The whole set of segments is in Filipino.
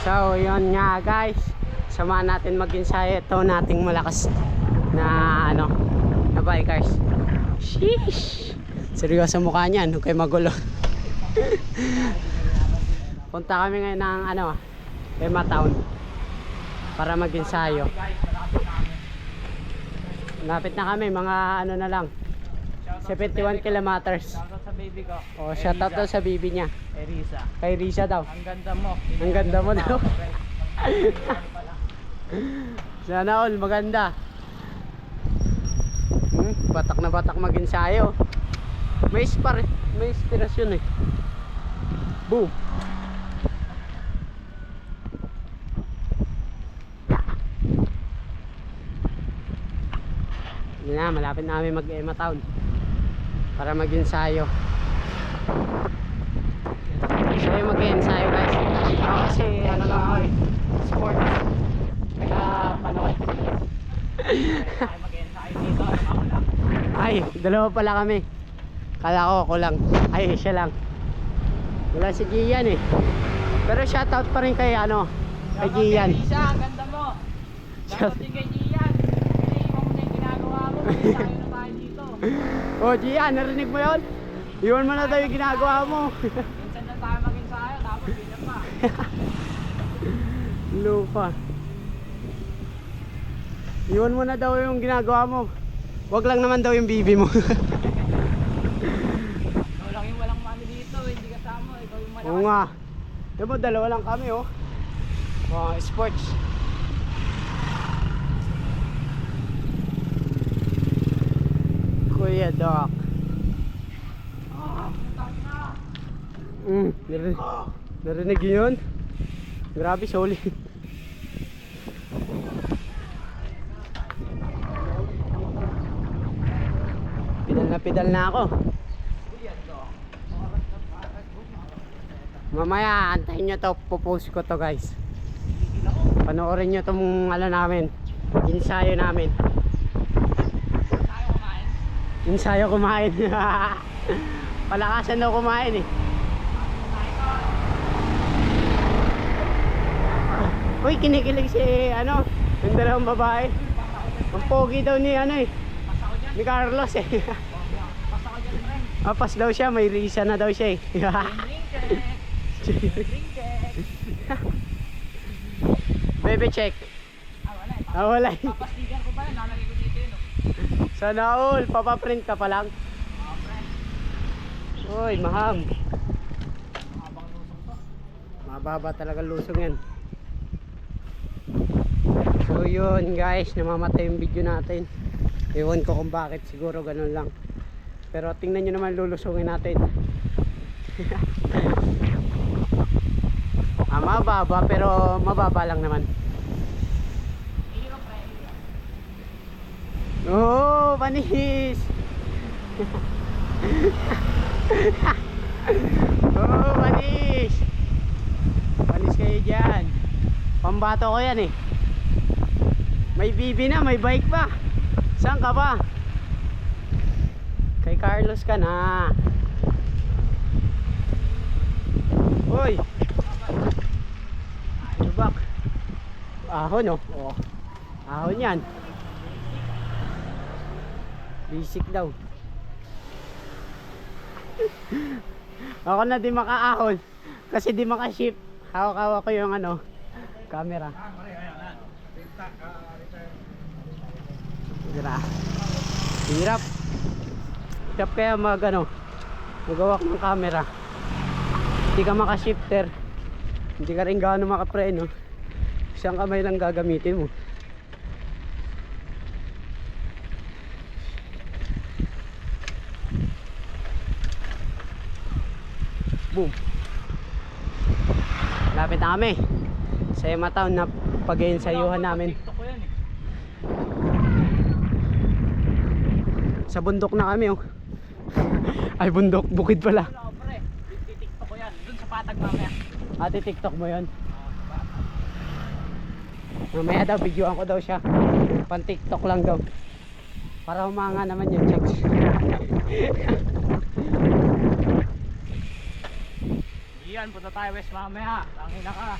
So, yun nga guys. Samahan natin mag-ensayo ito nating malakas na ano, na bikers. Sheesh! Seryoso mukha niyan, huwag kayo magulo. Punta kami ngayon ng ano, Emma Town para mag-ensayo. Lapit na kami, mga ano na lang, 71 kilometers. Shoutout sa baby ko. O, shoutout daw sa bibi niya. Erisa. Kay Risa daw. Ang ganda mo. Ang ganda mo daw. Sana all, maganda. Hmm, batak na batak mag-ensayo. May ispar, may inspirasyon eh. Boom. Yun na, malapit na kami mag-Emma Town. Para mag-ensayo. So yung mag-ensayo guys. Ako kasi ano lang ako eh. Sports. Kaya panood. Mag-ensayo dito. Ay, dalawa pala kami. Kala ko ako lang. Ay, siya lang. Wala si Gian eh. Pero shoutout pa rin kay ano, kay Gian. Erisa, ang ganda mo. Shoutout din kay Gian. Iniiwan mo na yung ginagawa mo. Mag-ensayo na tayo dito. Oh, Gian, narinig mo yon? Iwan mo na daw yung ginagawa mo. Minsan lang tayo mag-ensayo. Tapos ganyan pa. Lupa. Iwan mo na daw yung ginagawa mo. Wag lang naman daw yung bibi mo. Walang yung walang mami dito. Hindi kasama. Ikaw yung malakas. Oo nga. Diba, dalawa lang kami oh. Oh, sports. Kuya Doc. Mm, narinig, narinig yun? Grabe, solid. Pidal na pidal na ako. Mamaya, antayin nyo to. Pupost ko to guys. Panoorin nyo tong ano namin. Ensayo namin. Ensayo kumain. Palakasan daw kumain eh. Uy, kinikilig si ano, yung dalawang babae. Ang pogi daw ni ano eh, ni Carlos eh. Apas daw siya, may risa na daw siya eh. Drink check. Ah, wala eh. Ah, wala eh. Papastigan ko pa yan. Lalagay ko dito yun. Sana all, papaprint ka pa lang. Uy, maham. Mababa talaga lusong yan. So yun guys, namamatay yung video natin. Ewan ko kung bakit, siguro ganun lang. Pero tingnan nyo naman lulusungin natin. ah, mababa pero mababa lang naman. Oh, panis! oh, panis! Panis kayo dyan. Pambato ko yan eh. May bibi na, may bike pa. Saan ka pa? Kay Carlos ka na. Hoy! Lubak. Ahon oh. Oh. Ahon yan. Basic daw. Ako na di makaahon. Kasi di makaship. Hawak-hawak ko yung ano, camera. Hirap. Hirap. Hirap kaya mag ano, magawak ng camera. Hindi ka makashifter. Hindi ka rin gaano makapreno. Isang kamay lang gagamitin mo. Boom. Lapit na kami. Sa Emma Town na pag-iensayuhan namin. Yan eh. Sa bundok na kami oh. Ay bundok, bukid pala. Wala ako, pre. TikTok ko yan. Dun sa patag mamaya. Ate TikTok mo yon. Mamaya daw, videoan ko daw siya. Pan TikTok lang daw. Para humanga naman yun, checks. Iyan, punta tayo west mamaya. Tangina ka.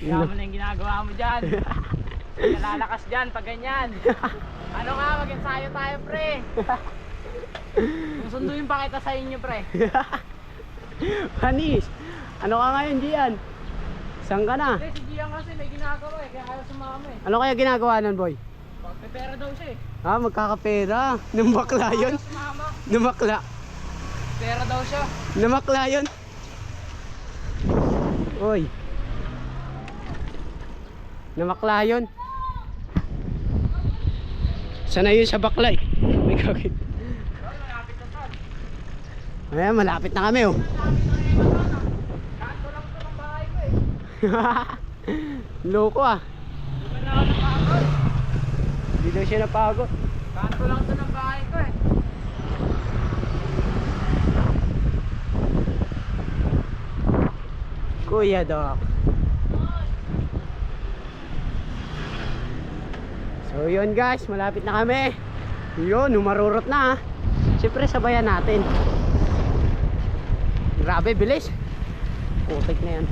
Kaya mo na yung ginagawa mo dyan. Nalalakas dyan pag ganyan. Ano nga, mag-ensayo tayo, pre. Susunduin pa kita sa inyo, pre. Panis, ano ka ngayon, Gian? Saan ka na? Pre, si Gian kasi may ginagawa eh, kaya ayaw sumama eh. Ano kaya ginagawa nun, boy? May pera daw siya eh. Ah, magkakapera. Nung bakla yun? Bakla. Pera daw siya. Nung bakla yun? Uy. Namakla yun. Sana yun sa bakla eh. May kakit. Ayan, malapit na kami oh. Loko ah. Hindi daw siya napagod. Kanto lang ito ng bahay ko eh. Kuya Doc. So yun guys, malapit na kami. Yun, umarurot na ah. Siyempre sabayan natin. Grabe, bilis. Putik na yan.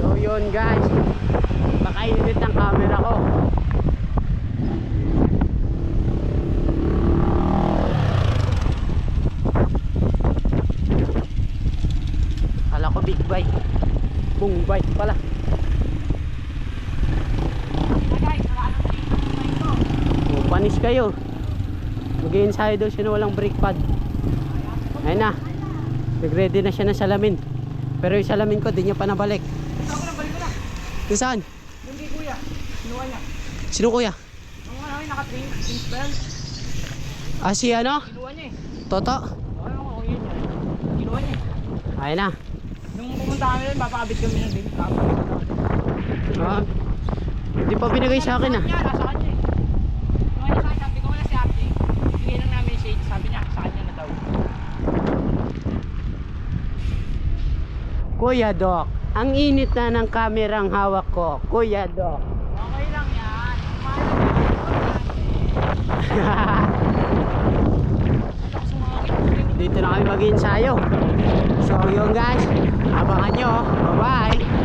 So yun guys, pakainit ng camera ko. Kala ko big bike. Boom bike pala. Oh, panis kayo. Mag-ensayo daw siya na walang brake pad. Ayun na. Nag-ready na siya ng salamin. Pero yung salamin ko, di niya pa nabalik. Saan? Kay kuya, kinuha niya. Sino kuya? Ang ano, yung naka-train, pink belt. Ah, si ano? Kinuha niya eh. Toto? Ano ko, yun yun. Kinuha niya eh. Ayun na. Nung pumunta kami rin, papakabit kami ng din. Tapos, Ah, hindi pa binigay sa akin ah. Niya, nasa kanya eh. Kinuha niya sa akin, sabi ko wala si ate. Bigay lang namin yung shade, sabi niya, sa kanya na daw. Kuya Doc, ang init na ng kamerang hawak ko. Kuya Doc. Okay lang yan. Dito na kami mag-ensayo. So yun guys, abangan nyo. Bye-bye.